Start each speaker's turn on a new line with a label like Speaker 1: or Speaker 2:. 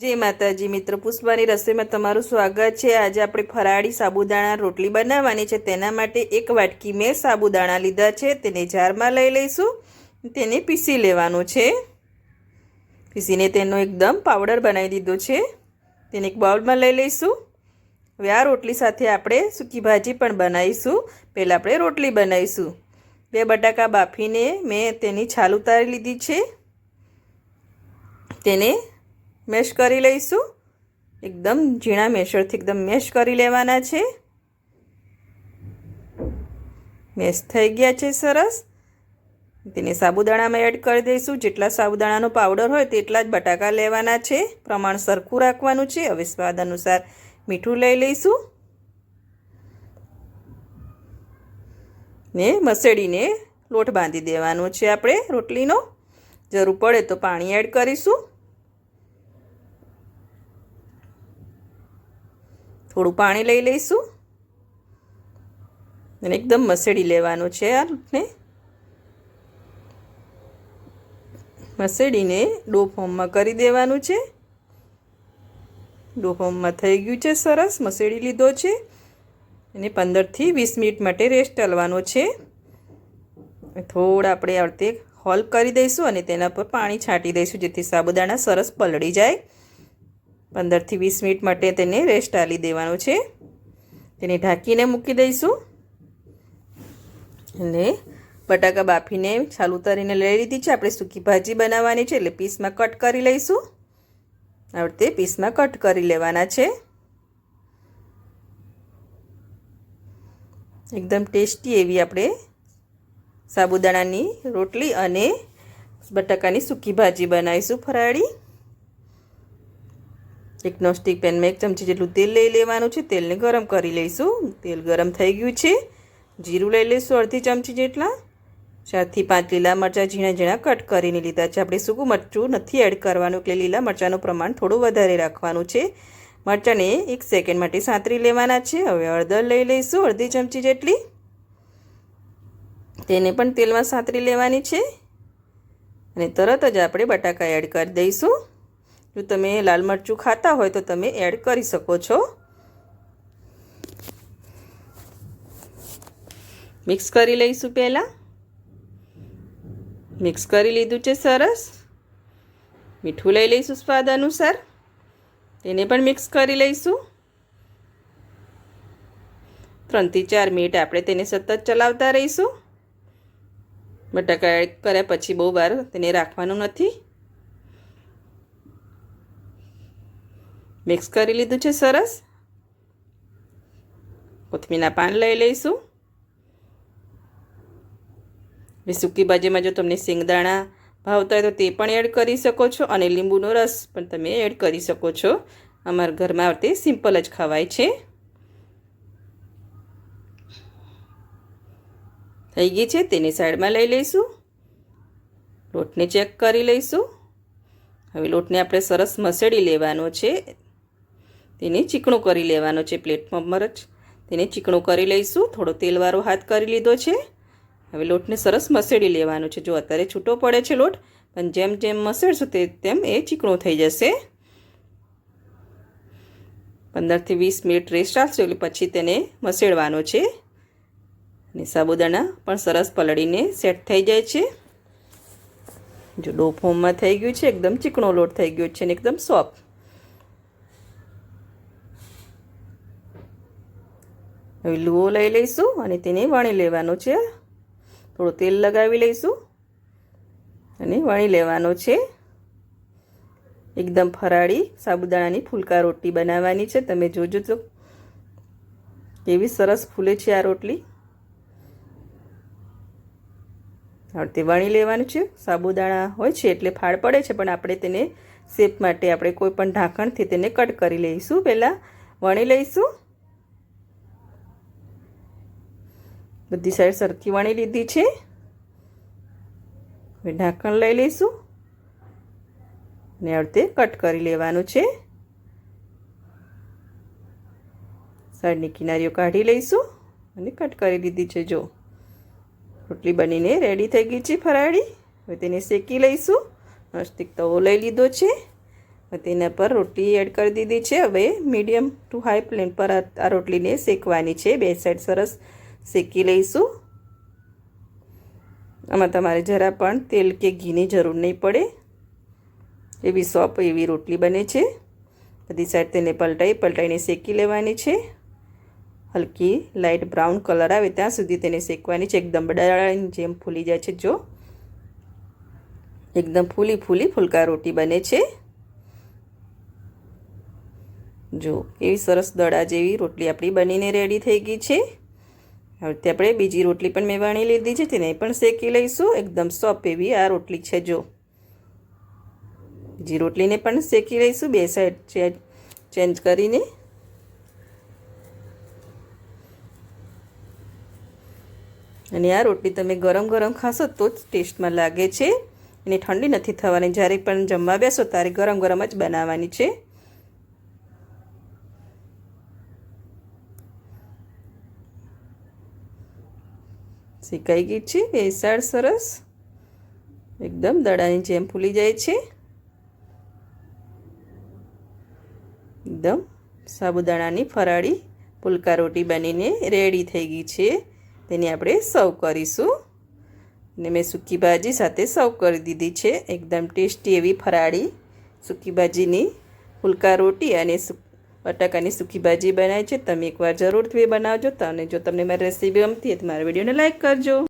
Speaker 1: જય માતાજી. મિત્ર, પુષ્પાની રસોઈમાં તમારું સ્વાગત છે. આજે આપણે ફરાળી સાબુદાણા રોટલી બનાવવાની છે. તેના માટે એક વાટકી મેં સાબુદાણા લીધા છે. તેને જારમાં લઈ લઈશું. તેને પીસી લેવાનું છે. પીસીને તેનો એકદમ પાવડર બનાવી દીધો છે. તેને એક બાઉલમાં લઈ લઈશું. હવે આ રોટલી સાથે આપણે સૂકી ભાજી પણ બનાવીશું. પહેલાં આપણે રોટલી બનાવીશું. બે બટાકા બાફીને મેં તેની છાલ ઉતારી લીધી છે. તેને મેશ કરી લઈશું. એકદમ ઝીણા મેશરથી એકદમ મેશ કરી લેવાના છે. મેશ થઈ ગયા છે સરસ. તેને સાબુદાણામાં એડ કરી દઈશું. જેટલા સાબુદાણાનો પાવડર હોય તેટલા જ બટાકા લેવાના છે. પ્રમાણ સરખું રાખવાનું છે. હવે સ્વાદ અનુસાર મીઠું લઈ લઈશું. ને મસેડીને લોટ બાંધી દેવાનો છે આપણે રોટલીનો. જરૂર પડે તો પાણી એડ કરીશું. થોડું પાણી લઈ લઈશું. અને એકદમ મસેડી લેવાનું છે આ ને. મસળીને ડો ફોર્મમાં કરી દેવાનું છે. ડો ફોર્મમાં થઈ ગયું છે સરસ મસેડી લીધો છે. અને પંદરથી વીસ મિનિટ માટે રેસ્ટ હલવાનો છે. થોડા આપણે આ રીતે હોલ કરી દઈશું અને તેના પર પાણી છાંટી દઈશું જેથી સાબુદાણા સરસ પલળી જાય. પંદરથી વીસ મિનિટ માટે તેને રેસ્ટ આલી દેવાનો છે. તેને ઢાંકીને મૂકી દઈશું. અને બટાકા બાફીને છાલ ઉતારીને લઈ લીધી છે. આપણે સૂકી ભાજી બનાવવાની છે એટલે પીસમાં કટ કરી લઈશું. આ રીતે પીસમાં કટ કરી લેવાના છે. એકદમ ટેસ્ટી એવી આપણે સાબુદાણાની રોટલી અને બટાકાની સૂકી ભાજી બનાવીશું ફરાળી. એક નોસ્ટિક પેનમાં એક ચમચી જેટલું તેલ લઈ લેવાનું છે. તેલને ગરમ કરી લઈશું. તેલ ગરમ થઈ ગયું છે. જીરું લઈ લઈશું અડધી ચમચી જેટલા. ચારથી પાંચ લીલા મરચાં ઝીણા ઝીણા કટ કરીને લીધા છે. આપણે સૂકું મરચું નથી એડ કરવાનું એટલે લીલા મરચાંનું પ્રમાણ થોડું વધારે રાખવાનું છે. મરચાંને એક સેકન્ડ માટે સાંતરી લેવાના છે. હવે હળદર લઈ લઈશું અડધી ચમચી જેટલી. તેને પણ તેલમાં સાંતરી લેવાની છે. અને તરત જ આપણે બટાકા એડ કરી દઈશું. જો તમે લાલ મરચું ખાતા હોય તો તમે એડ કરી શકો છો. મિક્સ કરી લઈશું પહેલાં. મિક્સ કરી લીધું છે સરસ. મીઠું લઈ લઈશું સ્વાદ અનુસાર. તેને પણ મિક્સ કરી લઈશું. ત્રણથી ચાર મિનિટ આપણે તેને સતત ચલાવતા રહીશું. બટાકા એડ કર્યા પછી બહુ વાર તેને રાખવાનું નથી. મિક્સ કરી લીધું છે સરસ. કોથમીના પાન લઈ લઈશું. સૂકી ભાજીમાં જો તમને સિંગદાણા ભાવતા હોય તો તે પણ એડ કરી શકો છો અને લીંબુનો રસ પણ તમે એડ કરી શકો છો. અમારા ઘરમાં તે સિમ્પલ જ ખવાય છે. થઈ ગઈ છે તેની સાઈડમાં લઈ લઈશું. લોટને ચેક કરી લઈશું. હવે લોટને આપણે સરસ મસેડી લેવાનો છે. તેને ચીકણું કરી લેવાનો છે પ્લેટમાં મરચ. તેને ચીકણું કરી લઈશું. થોડો તેલવાળો હાથ કરી લીધો છે. હવે લોટને સરસ મસેડી લેવાનો છે. જો અત્યારે છૂટો પડે છે લોટ, પણ જેમ જેમ મસેડશું તે તેમ એ ચીકણો થઈ જશે. પંદરથી વીસ મિનિટ રેસ્ટ રાખશો એટલે પછી તેને મસેડવાનો છે. અને સાબુદાણા પણ સરસ પલળીને સેટ થઈ જાય છે. જો ડો ફોર્મમાં થઈ ગયું છે, એકદમ ચીકણો લોટ થઈ ગયો છે અને એકદમ સોફ્ટ હવે લુઓ લઈ લઈશું અને તેને વણી લેવાનો છે. થોડું તેલ લગાવી લઈશું અને વણી લેવાનો છે. એકદમ ફરાળી સાબુદાણાની ફૂલકા રોટલી બનાવવાની છે. તમે જોજો તો કેવી સરસ ફૂલે છે આ રોટલી. હવે તે વણી લેવાનું છે. સાબુદાણા હોય છે એટલે ફાળ પડે છે, પણ આપણે તેને શેપ માટે આપણે કોઈ પણ ઢાંકણથી તેને કટ કરી લઈશું. પહેલાં વણી લઈશું. બધી સાઈડ સરખી વણી લીધી છે. હવે ઢાંકણ લઈ લઈશું. ને અડધે કટ કરી લેવાનું છે. સાઈડની કિનારીઓ કાઢી લઈશું અને કટ કરી લીધી છે જો. રોટલી બનીને રેડી થઈ ગઈ છે ફરાળી. હવે તેને શેકી લઈશું. નસ્તિક તવો લઈ લીધો છે. તેના પર રોટલી એડ કરી દીધી છે. હવે મીડિયમ ટુ હાઈ ફ્લેમ પર આ આ રોટલીને શેકવાની છે. બે સાઈડ સરસ શેકી લઈશું. આમાં તમારે જરા પણ તેલ કે ઘીની જરૂર નહીં પડે. એવી સોપ એવી રોટલી બને છે. બધી સાઈડ તેને પલટાઈ, પલટાઈને શેકી લેવાની છે. હલકી લાઇટ બ્રાઉન કલર આવે ત્યાં સુધી તેને શેકવાની છે. એકદમ બડાળાની જેમ ફૂલી જાય છે, જો. એકદમ ફૂલી ફૂલી ફૂલકા રોટી બને છે. જો, એવી સરસ દડા જેવી રોટલી આપણી બનીને રેડી થઈ ગઈ છે. હવે આપણે બીજી રોટલી પણ મેં વણી લીધી છે, તેને પણ શેકી લઈશું. એકદમ સોફ્ટ એવી આ રોટલી છે, જો. બીજી રોટલીને પણ શેકી લઈશું, બે સાઈડ ચેન્જ કરીને. અને આ રોટલી તમે ગરમ ગરમ ખાશો તો જ ટેસ્ટમાં લાગે છે. એને ઠંડી નથી થવાની, જ્યારે પણ જમવા બેસો, ત્યારે ગરમ ગરમ જ બનાવવાની છે. શેકાઈ ગઈ છે. એ સરસ. એકદમ દડાની જેમ ફૂલી જાય છે. એકદમ સાબુદાણાની ફરાળી પુલકા રોટી બનીને રેડી થઈ ગઈ છે. તેની આપણે સર્વ કરીશું. ને મેં સૂકી ભાજી સાથે સર્વ કરી દીધી છે. એકદમ ટેસ્ટી એવી ફરાળી સૂકી ભાજીની ફુલકા રોટી અને બટાકાની સૂકી ભાજી બનાવી છે. તમે એકવાર જરૂરથી બનાવજો. અને જો તમને મારી રેસીપી ગમતી હોય તો મારા વિડીયોને લાઇક કરજો.